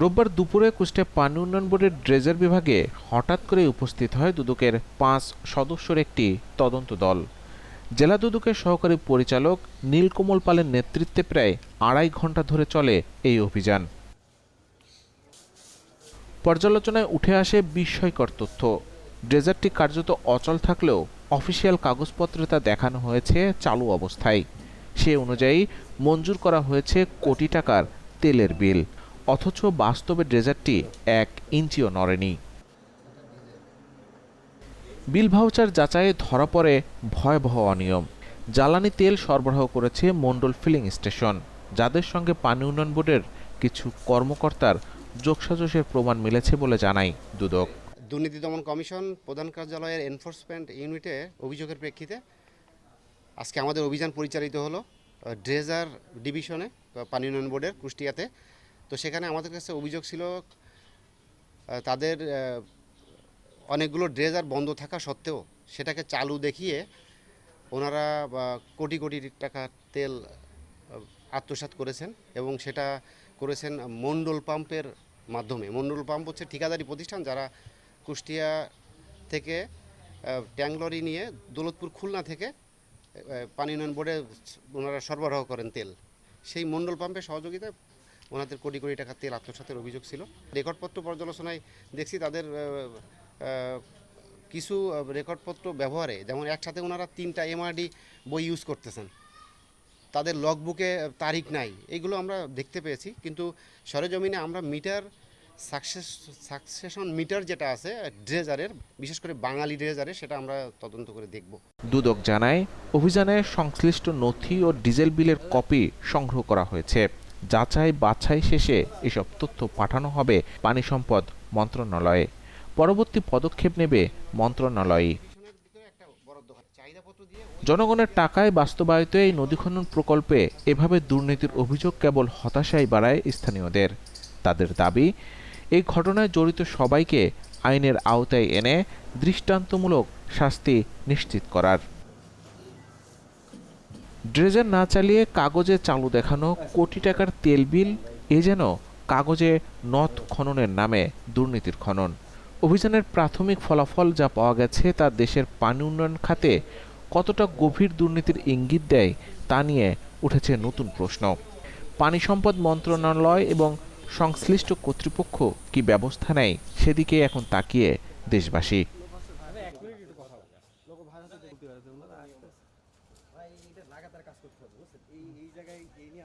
রোববার দুপুরে কুষ্টিয়া পানি উন্নয়ন বোর্ডের ড্রেজার বিভাগে হঠাৎ করে উপস্থিত হয় দুদকের পাঁচ সদস্যের একটি তদন্ত দল। জেলা দুদকের সহকারী পরিচালক নীলকমল পালের নেতৃত্বে প্রায় আড়াই ঘণ্টা ধরে চলে এই অভিযান। পর্যালোচনায় উঠে আসে বিস্ময়কর তথ্য। ড্রেজারটি কার্যত অচল থাকলেও অফিসিয়াল কাগজপত্রে তা দেখানো হয়েছে চালু অবস্থায়। সে অনুযায়ী মঞ্জুর করা হয়েছে কোটি টাকার তেলের বিল। অথচ বাস্তবে ড্রেজারটি এক ইঞ্চিও নড়েনি। বিল ভাউচার যাচাইয়ে ধরা পড়ে ভয়াবহ অনিয়ম। জ্বালানি তেল সরবরাহ করেছে মন্ডল ফিলিং স্টেশন, যাদের সঙ্গে পানি উন্নয়ন বোর্ডের কিছু কর্মকর্তার যোগসাজশের প্রমাণ মিলেছে বলে জানায় দুদক। দুর্নীতি দমন কমিশন প্রধান কার্যালয়ের এনফোর্সমেন্ট ইউনিটে অভিযোগের প্রেক্ষিতে আজকে আমাদের অভিযান পরিচালিত হলো ড্রেজার ডিভিশনে পানি উন্নয়ন বোর্ডের কুষ্টিয়াতে। তো সেখানে আমাদের কাছে অভিযোগ ছিল তাদের অনেকগুলো ড্রেজার বন্ধ থাকা সত্ত্বেও সেটাকে চালু দেখিয়ে ওনারা কোটি কোটি টাকা তেল আহ, আত্মসাৎ করেছেন এবং সেটা করেছেন মন্ডল পাম্পের মাধ্যমে। মন্ডল পাম্প হচ্ছে ঠিকাদারি প্রতিষ্ঠান যারা কুষ্টিয়া থেকে ট্যাংলরি নিয়ে দৌলতপুর খুলনা থেকে পানি উন্নয়ন বোর্ডে ওনারা সরবরাহ করেন তেল। সেই মন্ডল পাম্পের সহযোগিতায় ওনাদের কোটি কোটি টাকা তেল আত্মসাতের অভিযোগ ছিল। রেকর্ডপত্র পর্যালোচনায় দেখছি তাদের কিছু রেকর্ডপত্র ব্যবহারে, যেমন একসাথে ওনারা তিনটা এমআরডি বই ইউজ করতেছেন। তাদের লগবুকে তারিখ নাই, এগুলো আমরা দেখতে পেয়েছি। কিন্তু সরেজমিনে আমরা মিটার সাকসেস সাকসেশন মিটার যেটা আছে, ড্রেজারের, বিশেষ করে বাঙালি ড্রেজারে সেটা আমরা তদন্ত করে দেখব। দুদক জানায়, অভিযানে সংশ্লিষ্ট নথি ও ডিজেল বিলের কপি সংগ্রহ করা হয়েছে। যাচাই বাছাই শেষে এসব তথ্য পাঠানো হবে পানি সম্পদ মন্ত্রণালয়ে। পরবর্তী পদক্ষেপ নেবে মন্ত্রণালয়ই। জনগণের টাকায় বাস্তবায়িত এই নদী খনন প্রকল্পে এভাবে দুর্নীতির অভিযোগ কেবল হতাশাই বাড়ায় স্থানীয়দের। তাদের দাবি, এই ঘটনায় জড়িত সবাইকে আইনের আওতায় এনে দৃষ্টান্তমূলক শাস্তি নিশ্চিত করার। ড্রেজার না চালিয়ে কাগজে চালু দেখানো কোটি টাকার তেল বিল, এ যেন কাগজে নথ খননের নামে দুর্নীতির খনন। অভিযানের প্রাথমিক ফলাফল যা পাওয়া গেছে তা দেশের পানি উন্নয়ন খাতে কতটা গভীর দুর্নীতির ইঙ্গিত দেয় তা নিয়ে উঠেছে নতুন প্রশ্ন। পানি সম্পদ মন্ত্রণালয় এবং সংশ্লিষ্ট কর্তৃপক্ষ কি ব্যবস্থা নেয় সেদিকে এখন তাকিয়ে দেশবাসী। ভাই এটা লাগাতার কাজ করতে হবে বুঝছেন? এই এই জায়গায় এই নিয়ে